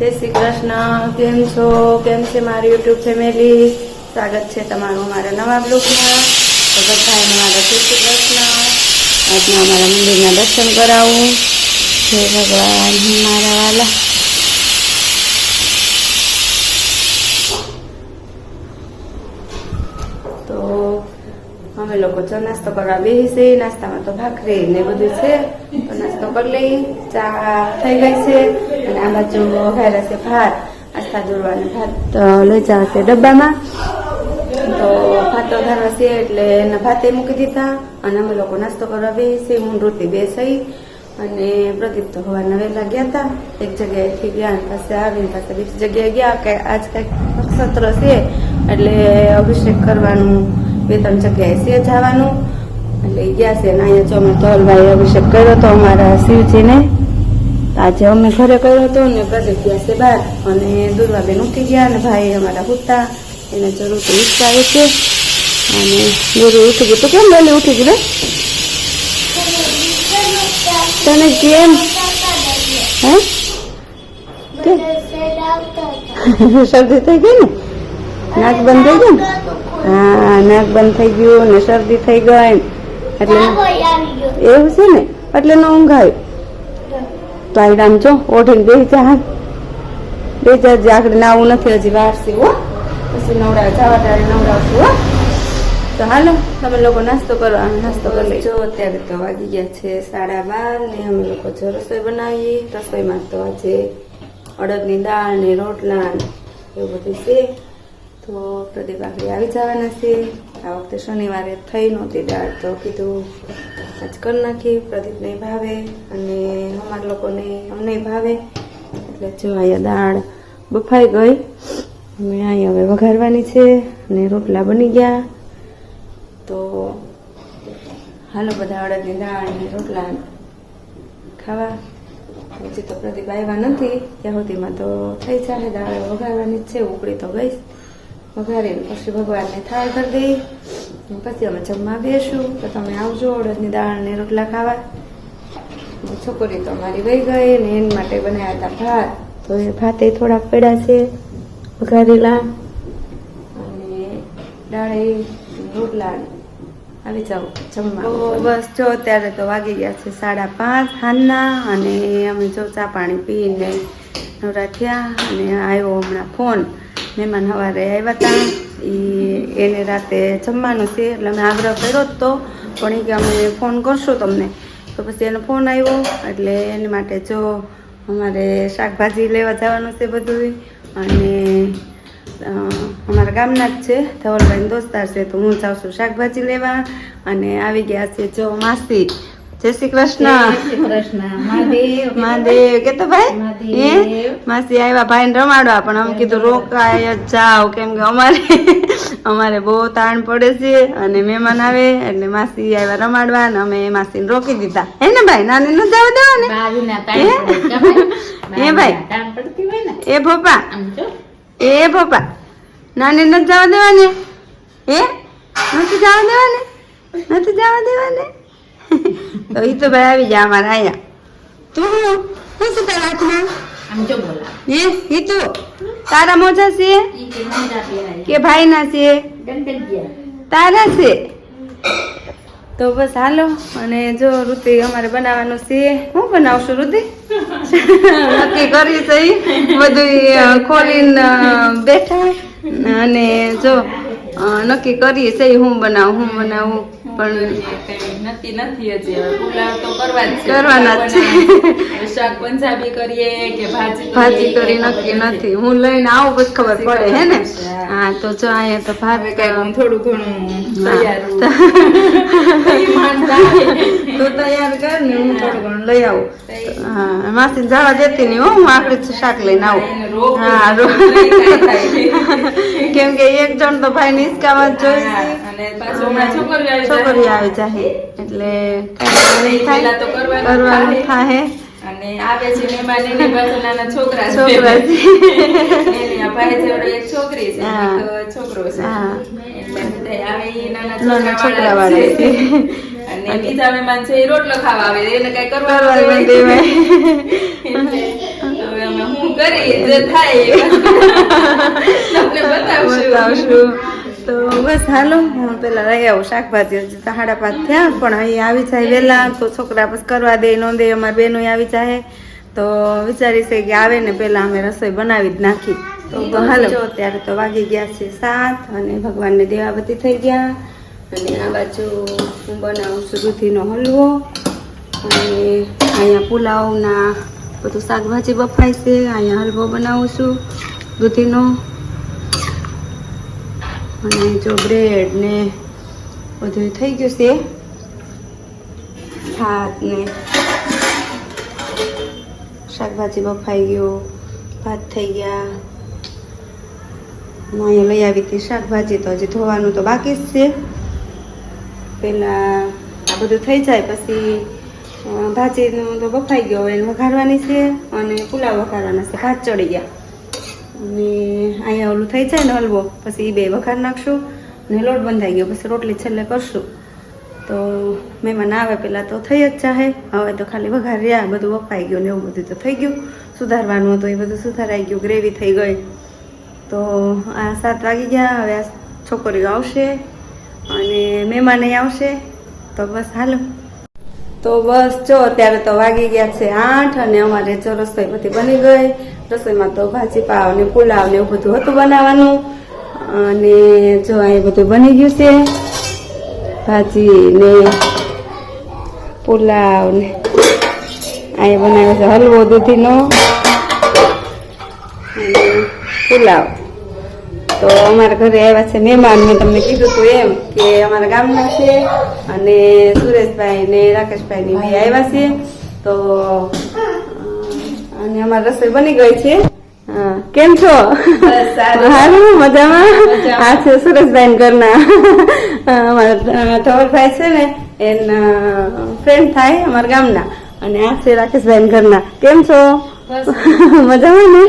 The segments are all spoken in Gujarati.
જય શ્રી કૃષ્ણ. કેમ છો? કેમ છે મારી યુટ્યુબ ફેમિલી? સ્વાગત છે તમારું મારા નવા બ્લોગમાં. તો બધાને મારા જય શ્રી કૃષ્ણ આજના મારા મંદિરના દર્શન કરાવું. જય ભગવાન મારા વાલા તો અમે લોકો જો નાસ્તો કરવા બેસી નાસ્તામાં તો ભાખરી ને બધું છે. તો નાસ્તો કરી લઈ, ચા થઈ ગઈ છે અને આ બાજુ વઘાર્યા છે ભાત, આસ્થા દોરવાને ભાત લઈ જવાશે ડબ્બામાં. તો ભાત વધારવા છે એટલે એના ભાતે મૂકી દીધા અને અમે લોકો નાસ્તો કરવા બેસી હું રોટી બેસી અને પ્રદીપ તો હોવાના વહેલા ગયા હતા એક જગ્યાએથી ગયા પાસે આવીને પાસે બીજી જગ્યાએ ગયા કે આજ કંઈક નક્ષત્ર છે એટલે અભિષેક કરવાનું બે ત્રણ જગ્યાએ છે જવાનું. એટલે ગયા છે અને અહીંયા જો અમે ધોલભાઈ અભિષેક કર્યો હતો અમારા શિવજીને. આજે અમે ઘરે કર્યો હતો ને પ્રદીપ ગયા છે બહાર. અને દુર્વાબેન ઉઠી ગયા અને ભાઈ અમારા હુતા એને જરૂર તો ઉઠતા છે. અને ગુરુ ઉઠી ગયું તો કેમ વહેલી ઉઠી ગયું? તને કેમ? હે? શરદી થઈ ગઈ ને? નાક બંધ થઈ ગયું ને? હા નાક બંધ થઈ ગયું ને શરદી થઈ ગઈ. એટલે એવું છે ને? એટલે ન ઊંઘાય. આવી તો આ આમ જો ઓઢીને બે જા બે જા જે આગળ નાવું નથી હજી વાર છે હો. પછી નવડા જવા તારે નવડાવશું હો. તો હાલો તમે લોકો નાસ્તો કરો અમે નાસ્તો કરી લઈ જો અત્યારે તો વાગી ગયા છે સાડા બાર ને અમે લોકો જો રસોઈ બનાવીએ. રસોઈમાં તો આજે અડદની દાળ ને રોટલા ને એવું બધું છે. તો પ્રદીપ આખરી આવી જવાના છે. આ વખતે શનિવારે થઈ નહોતી દાળ, તો કીધું આજ કરી નાખી. પ્રદીપને ભાવે અને અમારા લોકોને અમને ભાવે. એટલે જો અહીંયા દાળ બફાઈ ગઈ. અમે અહીંયા હવે વઘારવાની છે અને રોટલા બની ગયા. તો હાલો બધા અડદની દાળ અને રોટલા ખાવા. હજી તો પ્રદીપ આવ્યા નથી. ત્યાં સુધીમાં તો થઈ જાય દાળ, વઘારવાની જ છે ઉકળી તો ગઈ. વઘારીને પછી ભગવાનને થાળ કરી દઈ, પછી અમે જમવા બેસું. તો તમે આવજો, અડદની દાળને રોટલા ખાવા. છોકરી તો અમારી વહી ગઈ ને એની માટે બનાવ્યા હતા ભાત. તો એ ભાતે થોડાક પડ્યા છે વઘારેલા. અને દાળે રોટલા. આવી જાઓ, જમવા. બસ જો અત્યારે તો વાગી ગયા છે સાડા પાંચ. હાલના અને અમે જો ચા પાણી પીને નવરા થયા અને આવ્યો હમણાં ફોન. મહેમાન સવારે આવ્યા હતા એ એને રાતે જમવાનું છે, એટલે અમે આગ્રહ કર્યો જ તો. પણ એ કે અમે ફોન કરશું તમને. તો પછી એનો ફોન આવ્યો, એટલે એને માટે જો અમારે શાકભાજી લેવા જવાનું છે બધું અને અમારા ગામના જ છે ધવલભાઈ દોસ્તાર છે, તો હું જાઉં છું શાકભાજી લેવા. અને આવી ગયા છે જો માસી. જય શ્રી કૃષ્ણ. મહાદેવ. કેતો ભાઈ? એ માસી આવ્યા ભાઈને રમાડવા પણ અમે કીધું રોકાય જ જાઓ. કેમ કે અમારે અમારે બહુ તાણ પડે છે અને મહેમાન આવે એટલે માસી આવ્યા રમાડવા ને અમે માસીને રોકી દીધા. હે ને ભાઈ? નાની ન જવા દો ને એ ભાઈ. એ ભોપા. એ પપ્પા નાની નથી જવા દેવાને. એ નથી જવા દેવાને? નથી જવા દેવાને? તો એ તો ભાઈ આવી જા અમારા આયા તું શું છે તારા હાથમાં હે ઈ તો તારા મોજા છે કે ભાઈના છે તારા છે તો બસ હાલો અને જો ઋતિ અમારે બનાવવાનું છે હું બનાવશું ઋતિ નક્કી કરી છે ઈ. બધું ખોલીને બેઠા અને જો નક્કી કરીએ છે હું બનાવું હું બનાવું પણ નથી નથી હજી પુલાવ તો કરવા જ કરવાના જ છે. શાક પંજાબી કરીએ કે ભાજી ભાજી કરી નક્કી નથી. હું લઈને આવું પછી ખબર પડે હે ને? હા. તો જો અહીંયા તો ભાત થોડું ઘણું તું તૈયાર કર ને હું થોડું ઘણું લઈ આવું. હા માસી જવા દેતી નહીં હો આખડી શાક લઈને આવું. હા કેમ કે એક જણ તો ભાઈ નિષ્કામાં જોઈ હા, છોકરીઓ આવી જાય. એટલે કરવાનું થાય. અને છે મહેમાન એની પાછળ નાના છોકરા છોકરા એની ભાઈ જેવડો એક છોકરી છે છોકરો છે. એટલે આવે ઈ નાના નાના છોકરા વાળા છે. છે. અને બીજા મહેમાન છે એ રોટલો ખાવા આવે એને કઈ કરવાનું કરવાનું હવે અમે શું કરી જે થાય તમને બતાવશું. બતાવશું. તો બસ હાલો, હું પેલા રહી આવું શાકભાજી. હજી સાડા પાંચ થયા, પણ અહીં આવી જાય વહેલા તો છોકરા બસ કરવા દે, ન દે, અમારા બેનો આવી જાય તો વિચારી છે કે આવે ને પહેલાં અમે રસોઈ બનાવી જ નાખી. તો હાલો જો ત્યારે તો વાગી ગયા છે સાત અને ભગવાનને દેવાબતી થઈ ગયા. અને આ બાજુ હું બનાવું છું દૂધીનો હલવો. અને અહીંયા પુલાવના બધું શાકભાજી બફાય છે, અહીંયા હલવો બનાવું છું દૂધીનો. અને જો બ્રેડ ને બધું થઈ ગયું છે. ભાત ને શાકભાજી બફાઈ ગયું, ભાત થઈ ગયા. હું અહીંયા લઈ આવી હતી શાકભાજી, તો હજી ધોવાનું તો બાકી જ છે. પહેલાં આ બધું થઈ જાય પછી ભાજીનું તો બફાઈ ગયો એને વઘારવાની છે અને પુલાવ વઘારવાના છે. ભાત ચડી ગયા. અને અહીંયા ઓલું થઈ જાય ને હલવો, પછી એ બે વઘાર નાખશું ને લોટ બંધાઈ ગયો, પછી રોટલી છેલ્લે કરશું. તો મહેમાન આવે પહેલાં તો થઈ જ ચાહે હવે તો ખાલી વઘાર રહ્યા, બધું વપાઈ ગયું ને એવું બધું તો થઈ ગયું. સુધારવાનું હતું, એ બધું સુધારાઈ ગયું, ગ્રેવી થઈ ગઈ. તો આ સાત વાગી ગયા, હવે આ છોકરીઓ આવશે અને મહેમાન આવશે. તો બસ હાલો. તો બસ જો, અત્યારે તો વાગી ગયા છે આઠ અને અમારે જો રસોઈ બધી બની ગઈ. રસોઈમાં તો ભાજી, પાવ ને પુલાવ ને એવું બધું હતું બનાવવાનું. અને જો અહીં બધું બની ગયું છે, ભાજી ને પુલાવ ને. અહીં બનાવ્યો છે હલવો દૂધીનો. પુલાવ. તો અમારા ઘરે આવ્યા છે મહેમાન, મેં તમને કીધું હતું એમ કે અમારા ગામના છે. અને સુરેશભાઈ ને રાકેશભાઈ ને આવ્યા છે તો અને અમારી રસોઈ બની ગઈ છે. કેમ છો? સારું. મજામાં? આ છે સુરેશભાઈ ઘરના. અમારા ધવલભાઈ છે ને એના ફ્રેન્ડ થાય અમારા ગામના. અને આ છે રાકેશભાઈ ઘરના. કેમ છો? મજામાં ને?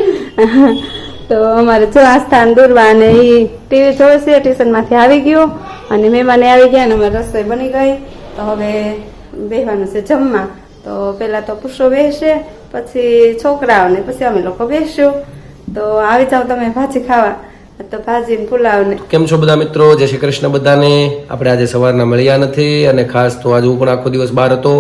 તો અમારે જો આ સ્થાન દૂરવા અને એ ટીવી જોવે છે ટ્યુશનમાંથી આવી ગયો. અને મહેમાને આવી ગયા અને અમારી રસોઈ બની ગઈ. તો હવે બેસવાનું છે જમવા. તો પહેલાં તો પુરુષો બેસશે પછી છોકરાઓને, પછી અમે લોકો બેસશું તો આવી જાઓ તમે ભાજી ખાવા. તો ભાજી ને પુલાવ ને કેમ છો બધા મિત્રો? જય શ્રી કૃષ્ણ બધાને. આપણે આજે સવારના મળ્યા નથી અને ખાસ તો આજે હું પણ આખો દિવસ બહાર હતો.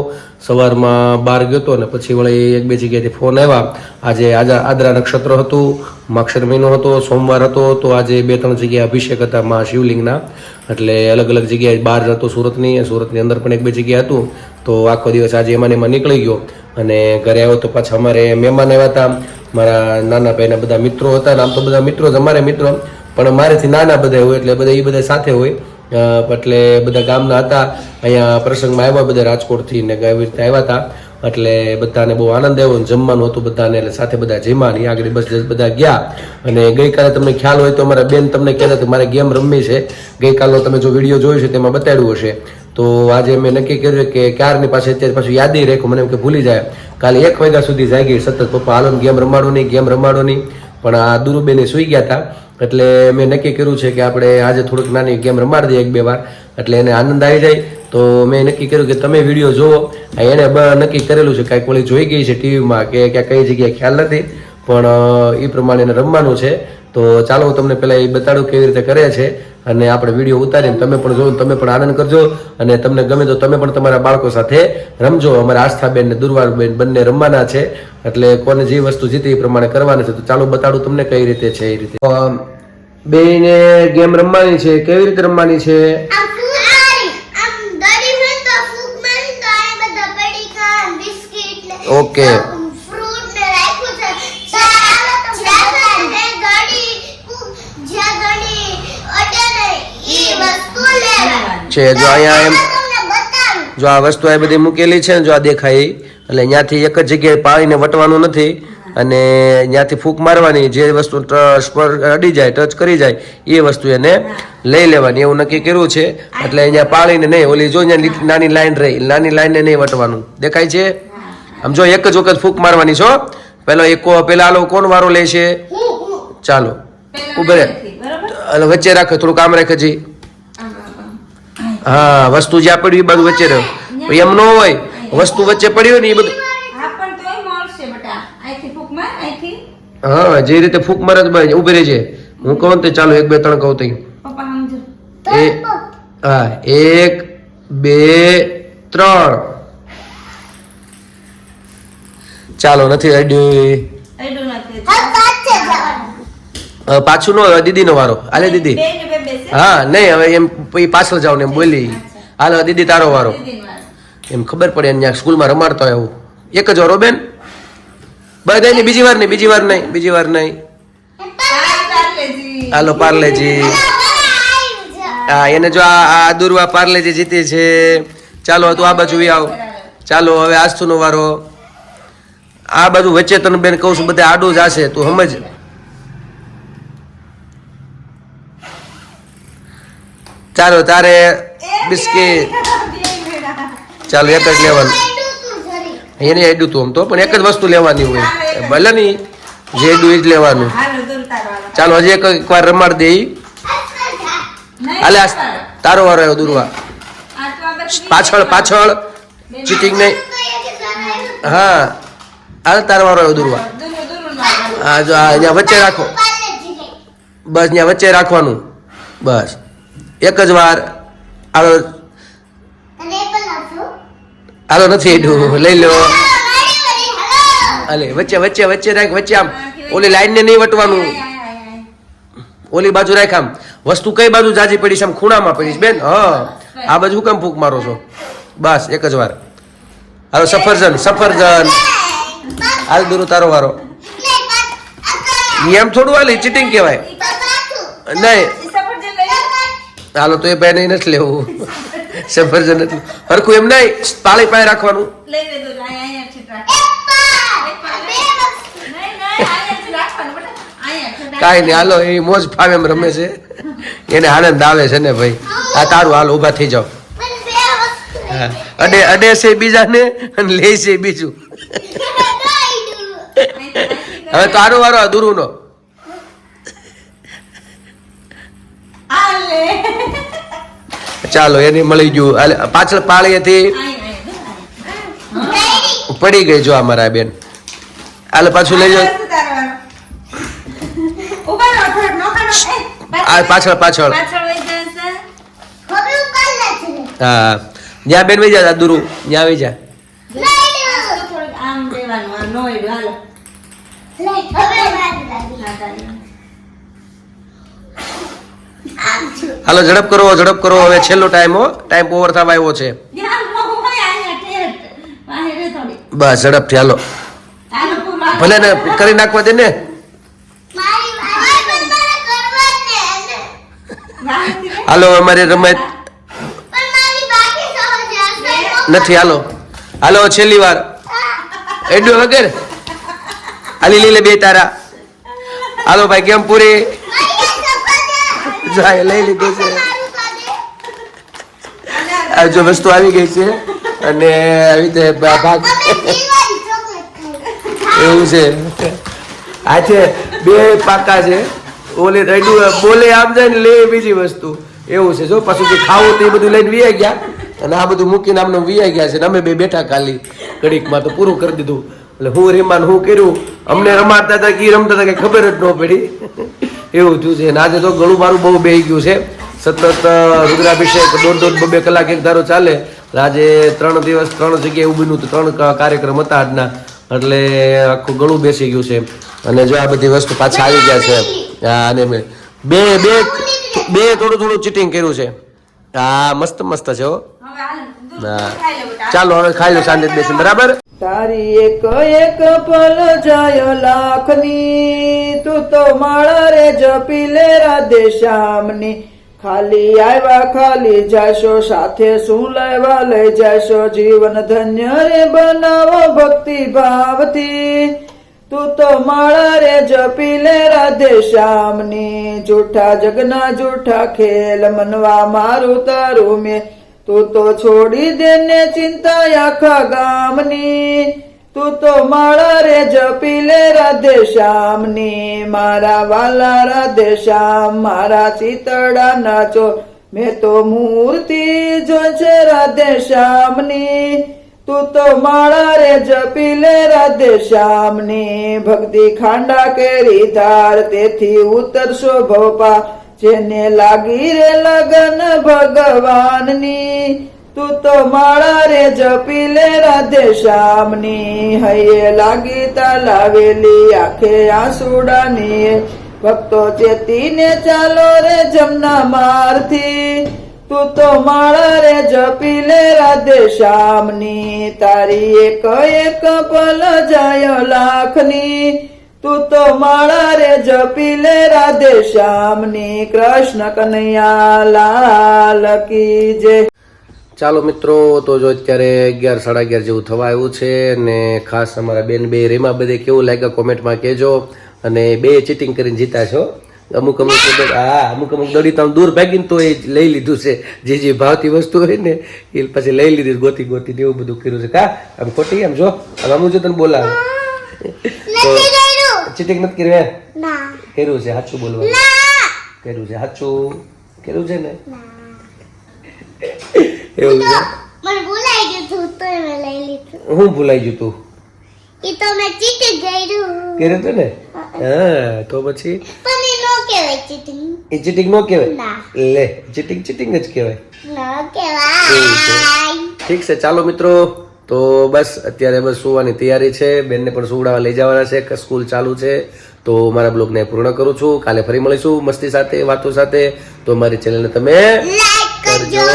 સવારમાં બહાર ગયો હતો અને પછી વળી એક બે જગ્યાએથી ફોન આવ્યા. આજે આદરા નક્ષત્ર હતું, માક્ષર મહિનો હતો, સોમવાર હતો, તો આજે બે ત્રણ જગ્યાએ અભિષેક હતા મા શિવલિંગના. એટલે અલગ અલગ જગ્યાએ બહાર હતો સુરતની સુરતની અંદર પણ એક બે જગ્યાએ હતું. તો આખો દિવસ આજે એમાં એમાં નીકળી ગયો. અને ઘરે આવ્યો તો પાછા અમારે મહેમાન આવ્યા હતા મારા નાના ભાઈના બધા મિત્રો હતા આમ તો બધા મિત્રો જ અમારે મિત્રો. પણ મારેથી નાના બધા હોય એટલે બધા એ બધા સાથે હોય. એટલે બધા ગામના હતા. અહીંયા પ્રસંગમાં આવ્યા બધા રાજકોટથી ને એવી રીતે આવ્યા હતા એટલે બધાને બહુ આનંદ આવ્યો ને જમવાનું હતું બધાને, એટલે સાથે બધા જમ્યા ને આગળ બસ બધા ગયા. અને ગઈકાલે તમને ખ્યાલ હોય તો અમારા બેન તમને કહેતા મારે ગેમ રમવી છે. ગઈકાલનો તમે જો વીડિયો જોયો છે તેમાં બતાડ્યું હશે. તો આજે મેં નક્કી કર્યું કે ક્યારની પાસે અત્યારે પાછું યાદ રાખું, મને એમ કે ભૂલી જાય. કાલે એક વાગ્યા સુધી જાગી સતત પપ્પા હાલો ગેમ રમાડો નહીં, ગેમ રમાડો નહીં. પણ આ દુરુબેને સુઈ ગયા હતા. એટલે મેં નક્કી કર્યું છે કે આપણે આજે થોડુંક નાની ગેમ રમાડી દઈએ એક બે વાર. એટલે એને આનંદ આવી જાય. તો મેં નક્કી કર્યું કે તમે વીડિયો આ એણે નક્કી કરેલું છે, કાંઈક ઓલી જોઈ ગઈ છે ટીવીમાં કે ક્યાં કઈ જગ્યાએ ખ્યાલ નથી. પણ એ પ્રમાણે એને રમવાનું છે. તો ચાલો હું તમને પહેલાં એ બતાડું કેવી રીતે કરે છે. અને આપણે વીડિયો ઉતારીને તમે પણ જોવો તમે પણ આનંદ કરજો. અને તમને ગમે તો તમે પણ તમારા બાળકો સાથે રમજો. અમારા આસ્થાબેન ને દુર્વારબેન બંને રમવાના છે. એટલે કોને જે વસ્તુ જીતે એ પ્રમાણે કરવાની છે. તો ચાલો બતાડું તમને કઈ રીતે છે એ રીતે. બેને ગેમ રમવાની છે. કેવી રીતે રમવાની છે? આમ ફૂગ મારી આમ દડી હોય તો ફૂગ મારી તો આ બધા પડીકા બિસ્કિટ ને ઓકે ફ્રૂટ ને રાખ્યું છે ચાલ આવે તો જ્યાં ને ગાડી ફૂગ જ્યાં ગાડી અડે ને ઈ વસ્તુ લેવાની છે. જો અહીંયા એમ જો આ વસ્તુ આ બધી મૂકેલી છે ને જો આ દેખાય. એટલે ત્યાંથી એક જ જગ્યાએ પાણીને વટવાનું નથી. અને ત્યાંથી ફૂંક મારવાની જે વસ્તુ સ્પર્શ અડી જાય ટચ કરી જાય એ વસ્તુ એને લઈ લેવાની. એવું નક્કી કર્યું છે. એટલે અહીંયા પાણીને નહીં ઓલી જો અહીંયા નાની લાઈન રહી. નાની લાઈનને નહીં વટવાનું. દેખાય છે? આમ જો એક જ વખત ફૂંક મારવાની છો. પેલો એક પેલા આલો કોણ વારો લે છે? ચાલો. ઉભે વચ્ચે રાખે થોડું કામ રાખે જી. હા વસ્તુ જ્યાં પડ્યું એ બધું વચ્ચે રહ્યો એમ ન હોય વસ્તુ વચ્ચે પડ્યું હોય ને એ બધું હા જે રીતે ફૂક મારે તો ઉભે ઊભી રહી છે હું કહું ને ચાલો એક બે ત્રણ કહું તઈ. એ હા એક બે ત્રણ. ચાલો નથી હા પાછે નો દીદી દીદીનો વારો. આલે દીદી. ને હા, નહીં, હવે એમ પછી પાછળ જાવ ને એમ બોલી. હાલો, દીદી તારો વારો. એમ ખબર પડે ત્યાં સ્કૂલમાં રમાડતો એવું એક જ વારો, બેન. બધા નહીં બીજી વાર નહીં, બીજી વાર નહીં, બીજી વાર નહીં. હાલો, પાર્લેજી. હા, એને જો આ દુર્વા પાર્લેજી જીતી છે. ચાલો, તું આ બાજુ આવ. ચાલો, હવે આસ્થુનો વારો. આ બાજુ વચ્ચે તને બેન કહું છું, બધા આડું જ હશે, તું સમજ. ચાલો તારે બિસ્કીટ. ચાલો એક જ લેવાનું. એને એડું તું આમ તો પણ એક જ વસ્તુ લેવાની હોય. ભલે નહીં જે. એડું એ જ લેવાનું. ચાલો હજી એક એક વાર રમાડ દે. હાલે આ તારો. વારો આવ્યો દુર્વા. પાછળ પાછળ. ચીટિંગ નહીં. હા. હાલ તારો વારો આવ્યો દુર્વા. દૂર- હા જો આ અહીંયા વચ્ચે રાખો. બસ અહીંયા વચ્ચે રાખવાનું. બસ. એક જ વાર. હાલો. હાલો નથી એડું લઈ લો. અલે વચ્ચે વચ્ચે વચ્ચે રાખ વચ્ચે આમ. ઓલી લાઈન ને નહીં વટવાનું. ઓલી બાજુ રાખ આમ. વસ્તુ કઈ બાજુ જાજી પડી છે આમ ખૂણામાં પડી છે બેન? હ. આ બાજુ હું કેમ ફૂક મારો છો? બસ એક જ વાર. હાલો સફરજન સફરજન. હાલ દુરુ તારો વારો. એમ થોડું હાલી ચીટિંગ કહેવાય. નહીં ઈ સફરજન લઈ લો. હાલો તો એ ભાઈ નહીં નથી લેવું સફરજન નથી હરખું એમ નહીં પાળી પાસે રાખવાનું લઈ લે દૂર. આય, આય, છે ટ્રાય. નહીં, નહીં, આય છે રાખવાનું બેટા. આય છે ટ્રાય. કાંઈ નહીં હાલો એ મોજ ફાવે એમ રમે છે એને આનંદ આવે છે ને ભાઈ આ તારું હાલ ઊભા થઈ જાઓ હા. અડે અડે છે બીજાને અને લે છે બીજું હવે તારો વારો આ દુરુનો ચાલો એને મળી ગયું. પાછળ પાળીએથી. પડી ગઈ જો અમારા બેન. હાલે પાછું લઈ જાઓ. પાછળ પાછળ. હા. જ્યાં બેન વહી જા દુરુ ત્યાં વહી જા. આમ દેવાનું નો હાલો. હાલો, ઝડપ કરો ઝડપ કરો. હવે છેલ્લો ટાઈમ હો. ટાઈમ ઓવર થવા આવ્યો છે. બસ, ઝડપથી હાલો. ભલે ને, કરી નાખવા દે ને. હાલો, અમારી રમત નથી, હાલો. હાલો, છેલ્લી વાર. એડ્યો વગર? હાલી, લીલે બે તારા. હાલો, ભાઈ, કેમ પૂરી? જાય, લઈ લીધું છે. આ જો વસ્તુ આવી ગઈ છે અને આવી રીતે ભાગ એવું છે. આ છે બે પાકા છે. ઓલે રડ્યું બોલે આમ જાય ને લે બીજી વસ્તુ. એવું છે. જો પાછું જે ખાવું તે બધું લઈને વીઆઈ ગયા. અને આ બધું મૂકીને આમને વીઆઈ ગયા છે. અમે બે બેઠા ખાલી. ઘડીકમાં તો પૂરું કરી દીધું. એટલે હું રેમાન હું કર્યું. અમને રમાતા હતા કે રમતા હતા કે ખબર જ ન પડી. એવું થયું છે. આજે તો ઘણું મારું બહુ બેહી ગયું છે. સતત રુદ્રાભિષેક, દોઢ દોઢ બબે કલાક એક ધારો ચાલે. આજે ત્રણ દિવસ, ત્રણ જગ્યાએ એવું બન્યું ત્રણ કાર્યક્રમ હતા આજના. એટલે આખું ગળું બેસી ગયું છે. અને જો આ બધી વસ્તુ પાછા આવી ગયા છે. અને બે બે બે થોડું થોડું ચીટિંગ કર્યું છે. હા મસ્ત મસ્ત છે હો. ચાલો હવે ખાઈ લો શાંતિ બેસી બરાબર? તારી એક એક પલ જાય લાખની તું તો માળા રે જપી લે રાધે શ્યામની. ખાલી આવ્યા ખાલી જાશો સાથે શું લેવા લઈ જાશો જીવન ધન્ય રે બનાવો ભક્તિ ભાવથી. તું તો માળા રે જપી લે રાધે શ્યામની. જૂઠા જગના જૂઠા ખેલ મનવા મારું તારું મેં. તું તો છોડી દે ને ચિંતા આખા ગામની. તું તો માળા રે જપી લે રાધે શ્યામની. મારા વાલા રાધે શ્યામ, મારા ચિતડા નાચો. મેં તો મૂર્તિ જો છે રાધે શ્યામની. તું તો માળા રે જપી લે રાધે શ્યામની. ભક્તિ ખાંડા કેરી ધાર, તેથી ઉતરશો ભવપા જેને લાગી રે લગન ભગવાનની, તું તો માળા રે જપી લે રાધે શ્યામની. હૈયે લાગી તા લાવેલી આંખે આંસુડાની. ભક્તો ચેતીને ચાલો રે જમના મારથી. તું તો માળા રે જપી લે રાધે શ્યામની. તારી એક એક પલ જાય લાખની. તું તો માળા રે જપી લે રાધે શ્યામની. કૃષ્ણ કનૈયા લાલ કી જે ચાલો મિત્રો તો જો અત્યારે અગિયાર સાડા અગિયાર જેવું થવા આવ્યું છે અને ખાસ અમારા બેન બે રેમા બધે કેવું લાગ્યા કોમેન્ટમાં કહેજો અને બે ચીટિંગ કરીને જીતા છો. અમુક અમુક હા અમુક અમુક દોડી તો દૂર ભાગીને તો એ લઈ લીધું છે. જે જે ભાવતી વસ્તુ હોય ને એ પછી લઈ લીધી ગોતી ગોતી ને એવું બધું કર્યું છે. કા? આમ ખોટી આમ જો? આમ જો તને બોલાવે. કર્યું ચીટિંગ નથી કરી ના. કર્યું છે સાચું બોલવાનું. ના. કર્યું છે સાચું. કર્યું છે ને? એવું છે? મને ભૂલાઈ ગયું તું તો મેં લઈ લીધું. હું ભૂલાઈ ગયું તું? એ તો મેં ચીટિંગ કર્યું. કર્યું તું ને? હા. તો પછી? પણ એ નો કહેવાય ચીટિંગ એ ચીટિંગ નો કહેવાય? ના. લે ચીટિંગ ચીટિંગ જ કહેવાય. નો કહેવાય. ઠીક છે ચાલો મિત્રો. તો બસ અત્યારે બસ સુવાની તૈયારી છે. બેનને પણ સુવડાવવા લઈ જવાના છે સ્કૂલ ચાલુ છે. તો મારા બ્લોગને પૂર્ણ કરું છું. કાલે ફરી મળીશું મસ્તી સાથે વાતો સાથે. તો મારી ચેનલને તમે કરજો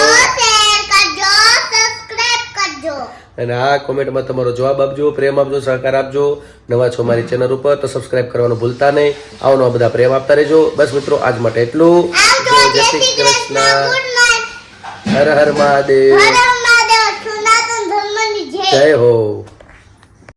અને આ કોમેન્ટમાં તમારો જવાબ આપજો પ્રેમ આપજો સહકાર આપજો. નવા છો મારી ચેનલ ઉપર તો સબસ્ક્રાઇબ કરવાનું ભૂલતા નહીં. આવો નવા બધા પ્રેમ આપતા રહેજો. બસ મિત્રો આજ માટે એટલું. જય શ્રી કૃષ્ણ હર હર મહાદેવ હર મહાદેવ સનાતન ધર્મની જય જય હો